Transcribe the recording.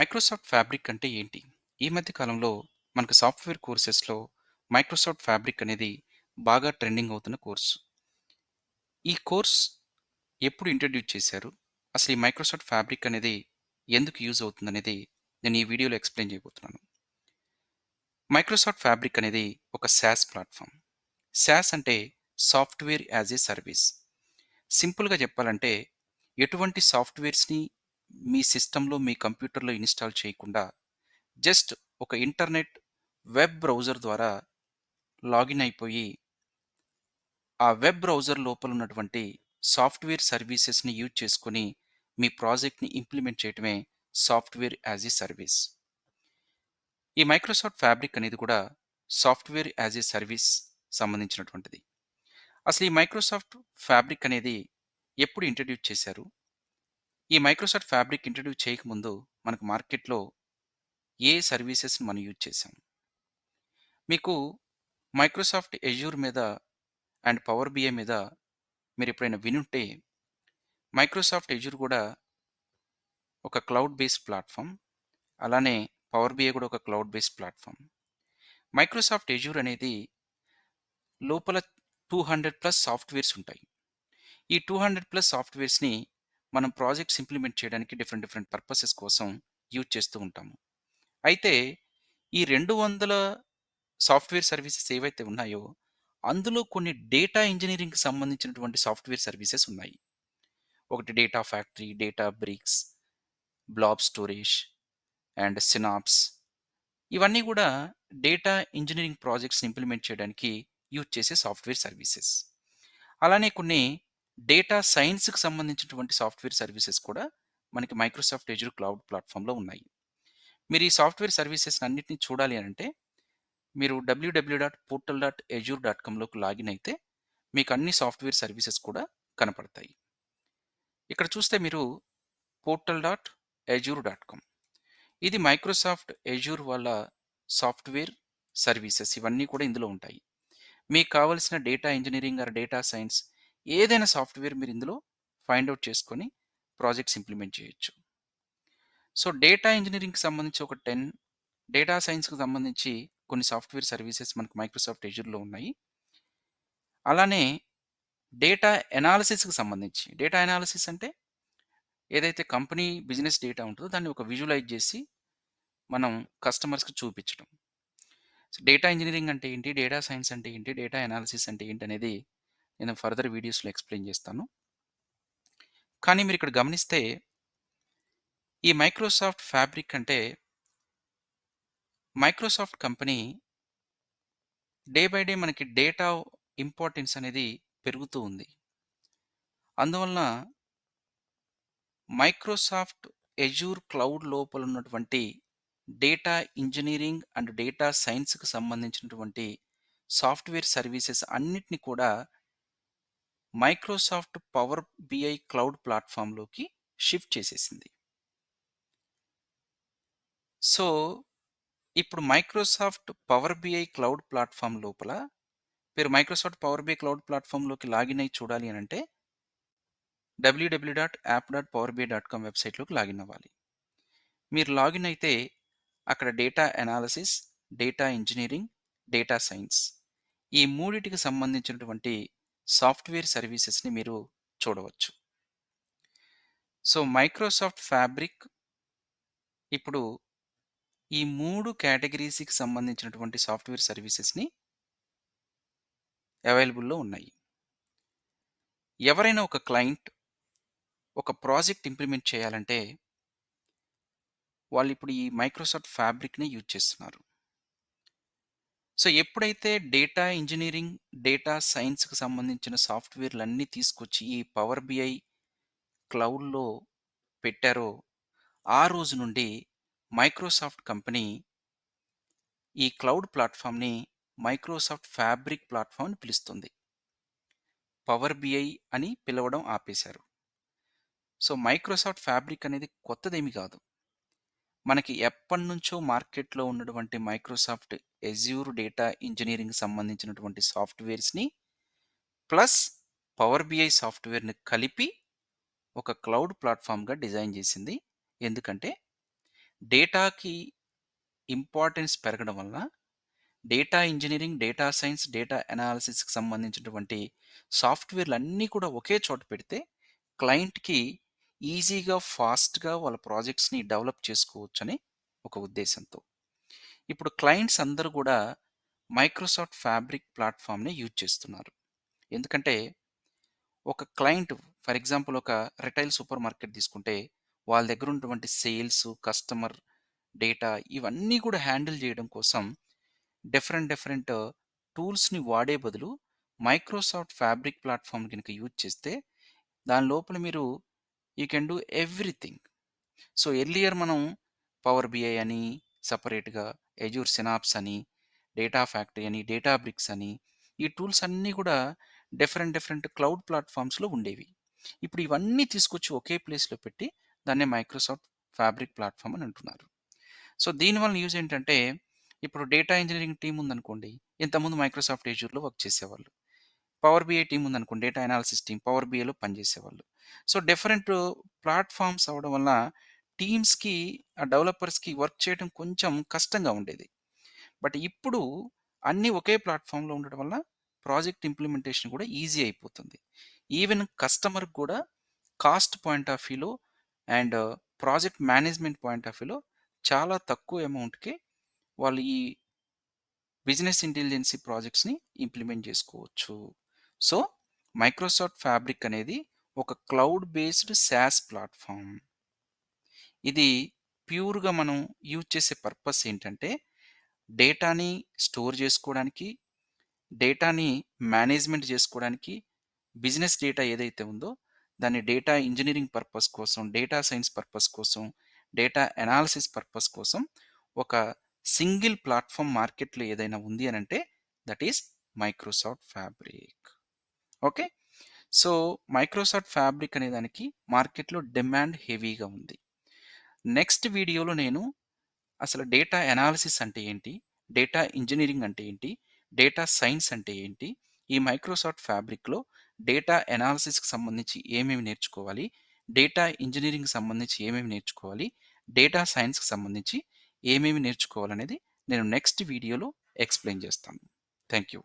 Microsoft Fabric అంటే ఏంటి? ఈ మధ్య కాలంలో మనకు సాఫ్ట్‌వేర్ కోర్సెస్‌లో మైక్రోసాఫ్ట్ ఫ్యాబ్రిక్ అనేది బాగా ట్రెండింగ్ అవుతున్న కోర్స్. ఈ కోర్స్ ఎప్పుడు ఇంట్రడ్యూస్ చేశారు? అసలు ఈ మైక్రోసాఫ్ట్ ఫ్యాబ్రిక్ అనేది ఎందుకు యూజ్ అవుతుందనేది నేను ఈ వీడియోలో ఎక్స్‌ప్లెయిన్ చేయబోతున్నాను. మైక్రోసాఫ్ట్ ఫ్యాబ్రిక్ అనేది ఒక సాస్ ప్లాట్ఫామ్ సాస్ అంటే సాఫ్ట్‌వేర్ యాజ్ ఏ సర్వీస్. సింపుల్‌గా చెప్పాలంటే ఎటువంటి సాఫ్ట్‌వేర్స్‌ని మీ సిస్టంలో మీ కంప్యూటర్‌లో ఇన్‌స్టాల్ చేయకుండా జస్ట్ ఒక ఇంటర్నెట్ వెబ్ బ్రౌజర్ ద్వారా లాగిన్ అయిపోయి ఆ వెబ్ బ్రౌజర్ లోపల ఉన్నటువంటి సాఫ్ట్‌వేర్ సర్వీసెస్‌ని యూజ్ చేసుకొని మీ ప్రాజెక్ట్‌ని ఇంప్లిమెంట్ చేయటమే సాఫ్ట్‌వేర్ యాస్ ఎ సర్వీస్. ఈ మైక్రోసాఫ్ట్ ఫ్యాబ్రిక్ అనేది కూడా సాఫ్ట్‌వేర్ యాస్ ఎ సర్వీస్ సంబంధించినటువంటిది. అసలు ఈ మైక్రోసాఫ్ట్ ఫ్యాబ్రిక్ అనేది ఎప్పుడు ఇంట్రడ్యూస్ చేశారు? ఈ మైక్రోసాఫ్ట్ ఫ్యాబ్రిక్ ఇంట్రడ్యూస్ చేయకముందు మనకు మార్కెట్‌లో ఏ సర్వీసెస్‌ని మనం యూజ్ చేసాం? మీకు మైక్రోసాఫ్ట్ ఎజ్యూర్ మీద అండ్ పవర్ బిఏ మీద మీరు ఎప్పుడైనా వినుంటే మైక్రోసాఫ్ట్ ఎజ్యూర్ కూడా ఒక క్లౌడ్ బేస్డ్ ప్లాట్ఫామ్ అలానే పవర్ బిఏ కూడా ఒక cloud based platform Microsoft Azure అనేది లోపల 200 ప్లస్ సాఫ్ట్‌వేర్స్ ఉంటాయి. ఈ 200 ప్లస్ సాఫ్ట్‌వేర్స్‌ని మనం ప్రాజెక్ట్స్ ఇంప్లిమెంట్ చేయడానికి డిఫరెంట్ డిఫరెంట్ పర్పసెస్ కోసం యూజ్ చేస్తూ ఉంటాము. అయితే ఈ 200 సాఫ్ట్‌వేర్ సర్వీసెస్ ఏవైతే ఉన్నాయో అందులో కొన్ని డేటా ఇంజనీరింగ్కి సంబంధించినటువంటి సాఫ్ట్‌వేర్ సర్వీసెస్ ఉన్నాయి. ఒకటి Data Factory, Databricks, blob storage and Synapse ఇవన్నీ కూడా డేటా ఇంజనీరింగ్ ప్రాజెక్ట్స్‌ని ఇంప్లిమెంట్ చేయడానికి యూజ్ చేసే సాఫ్ట్‌వేర్ సర్వీసెస్. అలానే కొన్ని డేటా సైన్స్‌కి సంబంధించినటువంటి సాఫ్ట్‌వేర్ సర్వీసెస్ కూడా మనకి మైక్రోసాఫ్ట్ ఎజ్యూర్ క్లౌడ్ ప్లాట్ఫామ్లో ఉన్నాయి. మీరు ఈ సాఫ్ట్‌వేర్ సర్వీసెస్ అన్నిటిని చూడాలి అంటే మీరు W W W dot portal dot Azure dot కామ్లోకి login అయితే మీకు అన్ని సాఫ్ట్‌వేర్ సర్వీసెస్ కూడా కనపడతాయి. ఇక్కడ చూస్తే మీరు portal dot Azure dot com ఇది మైక్రోసాఫ్ట్ ఎజూర్ వాళ్ళ సాఫ్ట్‌వేర్ సర్వీసెస్ ఇవన్నీ కూడా ఇందులో ఉంటాయి. మీకు కావలసిన data engineering or data science ఏదైనా సాఫ్ట్‌వేర్ మీరు ఇందులో ఫైండ్ అవుట్ చేసుకొని ప్రాజెక్ట్స్ ఇంప్లిమెంట్ చేయొచ్చు. సో, డేటా ఇంజనీరింగ్కి సంబంధించి ఒక 10 డేటా సైన్స్‌కి సంబంధించి కొన్ని సాఫ్ట్‌వేర్ సర్వీసెస్ మనకు మైక్రోసాఫ్ట్ ఎజ్యూర్‌లో ఉన్నాయి. అలానే డేటా ఎనాలిసిస్‌కి సంబంధించి డేటా ఎనాలిసిస్ అంటే ఏదైతే కంపెనీ బిజినెస్ డేటా ఉంటుందో దాన్ని ఒక విజువలైజ్ చేసి మనం కస్టమర్స్‌కి చూపించడం. సో, డేటా ఇంజనీరింగ్ అంటే ఏంటి? డేటా సైన్స్ అంటే ఏంటి? డేటా ఎనాలిసిస్ అంటే ఏంటి అనేది నేను ఫర్దర్ వీడియోస్‌లో ఎక్స్‌ప్లెయిన్ చేస్తాను. కానీ మీరు ఇక్కడ గమనిస్తే ఈ మైక్రోసాఫ్ట్ ఫ్యాబ్రిక్ అంటే Microsoft company day by day మనకి డేటా ఇంపార్టెన్స్ అనేది పెరుగుతూ ఉంది. అందువలన మైక్రోసాఫ్ట్ ఎజ్యూర్ క్లౌడ్ లోపల ఉన్నటువంటి డేటా ఇంజనీరింగ్ అండ్ డేటా సైన్స్‌కి సంబంధించినటువంటి సాఫ్ట్‌వేర్ సర్వీసెస్ అన్నిటిని కూడా మైక్రోసాఫ్ట్ పవర్ బిఐ క్లౌడ్ ప్లాట్ఫామ్లోకి షిఫ్ట్ చేసేసింది. సో, ఇప్పుడు Microsoft power BI cloud platform లోపల మీరు మైక్రోసాఫ్ట్ పవర్ బిఐ క్లౌడ్ ప్లాట్ఫామ్లోకి లాగిన్ అయ్యి చూడాలి అని అంటే W W W dot app dot power BI dot com వెబ్‌సైట్‌లోకి లాగిన్ అవ్వాలి. మీరు లాగిన్ అయితే అక్కడ data analysis, data engineering data science ఈ మూడిటికి సంబంధించినటువంటి సాఫ్ట్‌వేర్ సర్వీసెస్‌ని మీరు చూడవచ్చు. సో, మైక్రోసాఫ్ట్ ఫ్యాబ్రిక్ ఇప్పుడు ఈ మూడు కేటగిరీస్కి సంబంధించినటువంటి సాఫ్ట్‌వేర్ సర్వీసెస్‌ని అవైలబుల్‌లో ఉన్నాయి. ఎవరైనా ఒక క్లయింట్ ఒక ప్రాజెక్ట్ ఇంప్లిమెంట్ చేయాలంటే వాళ్ళు ఇప్పుడు ఈ మైక్రోసాఫ్ట్ ఫ్యాబ్రిక్‌ని యూజ్ చేస్తున్నారు. సో, ఎప్పుడైతే డేటా ఇంజనీరింగ్ డేటా సైన్స్‌కి సంబంధించిన సాఫ్ట్‌వేర్‌లన్నీ తీసుకొచ్చి ఈ పవర్ బిఐ క్లౌడ్‌లో పెట్టారో ఆ రోజు నుండి మైక్రోసాఫ్ట్ కంపెనీ ఈ క్లౌడ్ ప్లాట్ఫామ్ని మైక్రోసాఫ్ట్ ఫ్యాబ్రిక్ ప్లాట్ఫామ్ అని పిలుస్తుంది. పవర్ బిఐ అని పిలవడం ఆపేశారు. సో, మైక్రోసాఫ్ట్ ఫ్యాబ్రిక్ అనేది కొత్తదేమి కాదు. మనకి ఎప్పటినుంచో మార్కెట్‌లో ఉన్నటువంటి మైక్రోసాఫ్ట్ ఎజ్యూర్ డేటా ఇంజనీరింగ్ సంబంధించినటువంటి సాఫ్ట్‌వేర్స్‌ని ప్లస్ పవర్ బిఐ సాఫ్ట్‌వేర్‌ని కలిపి ఒక క్లౌడ్ ప్లాట్ఫామ్గా డిజైన్ చేసింది. ఎందుకంటే డేటాకి ఇంపార్టెన్స్ పెరగడం వల్ల data engineering, data science, data అనాలిసిస్‌కి సంబంధించినటువంటి సాఫ్ట్‌వేర్‌లన్నీ కూడా ఒకే చోట పెడితే క్లయింట్‌కి ఈజీగా, ఫాస్ట్‌గా వాళ్ళ ప్రాజెక్ట్స్‌ని డెవలప్ చేసుకోవచ్చని ఒక ఉద్దేశంతో. ఇప్పుడు క్లయింట్స్ అందరూ కూడా మైక్రోసాఫ్ట్ ఫ్యాబ్రిక్ ప్లాట్ఫామ్ని యూజ్ చేస్తున్నారు. ఎందుకంటే ఒక క్లయింట్ ఫర్ ఎగ్జాంపుల్ ఒక రిటైల్ సూపర్ మార్కెట్ తీసుకుంటే వాళ్ళ దగ్గర ఉన్నటువంటి సేల్స్, కస్టమర్ డేటా ఇవన్నీ కూడా హ్యాండిల్ చేయడం కోసం డిఫరెంట్ డిఫరెంట్ టూల్స్‌ని వాడే బదులు మైక్రోసాఫ్ట్ ఫ్యాబ్రిక్ ప్లాట్ఫామ్ కనుక యూజ్ చేస్తే దాని లోపల మీరు you can do everything. So, earlier మనం పవర్ బిఐ అని సపరేట్గా ఎజూర్ సినాప్స్ అని, డేటా ఫ్యాక్టరీ అని, డేటా బ్రిక్స్ అని ఈ టూల్స్ అన్నీ కూడా డిఫరెంట్ డిఫరెంట్ క్లౌడ్ ప్లాట్ఫామ్స్లో ఉండేవి. ఇప్పుడు ఇవన్నీ తీసుకొచ్చి ఒకే ప్లేస్‌లో పెట్టి దాన్నే మైక్రోసాఫ్ట్ ఫ్యాబ్రిక్ ప్లాట్ఫామ్ అని అంటున్నారు. సో, దీనివల్ల యూజ్ ఏంటంటే ఇప్పుడు డేటా ఇంజనీరింగ్ టీం ఉందనుకోండి. ఇంతకుముందు మైక్రోసాఫ్ట్ ఏజూర్లో వర్క్ చేసేవాళ్ళు. పవర్ బిఐ టీం ఉందనుకోండి. డేటా అనాలిసిస్ టీమ్ పవర్ బిఐలో పనిచేసేవాళ్ళు. సో, డిఫరెంట్ ప్లాట్ఫామ్స్ అవడం వల్ల టీమ్స్‌కి, ఆ డెవలపర్స్‌కి వర్క్ చేయడం కొంచెం కష్టంగా ఉండేది. బట్ ఇప్పుడు అన్నీ ఒకే ప్లాట్ఫామ్లో ఉండడం వల్ల ప్రాజెక్ట్ ఇంప్లిమెంటేషన్ కూడా ఈజీ అయిపోతుంది. ఈవెన్ కస్టమర్‌కి కూడా కాస్ట్ పాయింట్ ఆఫ్ వ్యూలో and project management point of వ్యూలో చాలా తక్కువ అమౌంట్కి వాళ్ళు ఈ బిజినెస్ ఇంటెలిజెన్సీ ప్రాజెక్ట్స్‌ని ఇంప్లిమెంట్ చేసుకోవచ్చు. సో, మైక్రోసాఫ్ట్ ఫ్యాబ్రిక్ అనేది ఒక క్లౌడ్ బేస్డ్ సాస్ ప్లాట్ఫామ్ ఇది ప్యూర్‌గా మనం యూజ్ చేసే పర్పస్ ఏంటంటే డేటాని స్టోర్ చేసుకోవడానికి, డేటాని మేనేజ్మెంట్ చేసుకోవడానికి, బిజినెస్ డేటా ఏదైతే ఉందో దాన్ని డేటా ఇంజనీరింగ్ పర్పస్ కోసం, డేటా సైన్స్ పర్పస్ కోసం, డేటా అనాలిసిస్ పర్పస్ కోసం ఒక సింగిల్ ప్లాట్ఫామ్ మార్కెట్‌లో ఏదైనా ఉంది అని అంటే that is Microsoft Fabric. Okay. So, Microsoft Fabric అనే దానికి మార్కెట్‌లో డిమాండ్ హెవీగా ఉంది. నెక్స్ట్ వీడియోలో నేను అసలు డేటా అనాలిసిస్ అంటే ఏంటి? డేటా ఇంజనీరింగ్ అంటే ఏంటి? డేటా సైన్స్ అంటే ఏంటి? ఈ మైక్రోసాఫ్ట్ ఫ్యాబ్రిక్‌లో డేటా అనాలిసిస్‌కి సంబంధించి ఏమేమి నేర్చుకోవాలి? డేటా ఇంజనీరింగ్ సంబంధించి ఏమేమి నేర్చుకోవాలి? డేటా సైన్స్‌కి సంబంధించి ఏమేమి నేర్చుకోవాలనేది నేను నెక్స్ట్ వీడియోలో ఎక్స్‌ప్లెయిన్ చేస్తాను. Thank you.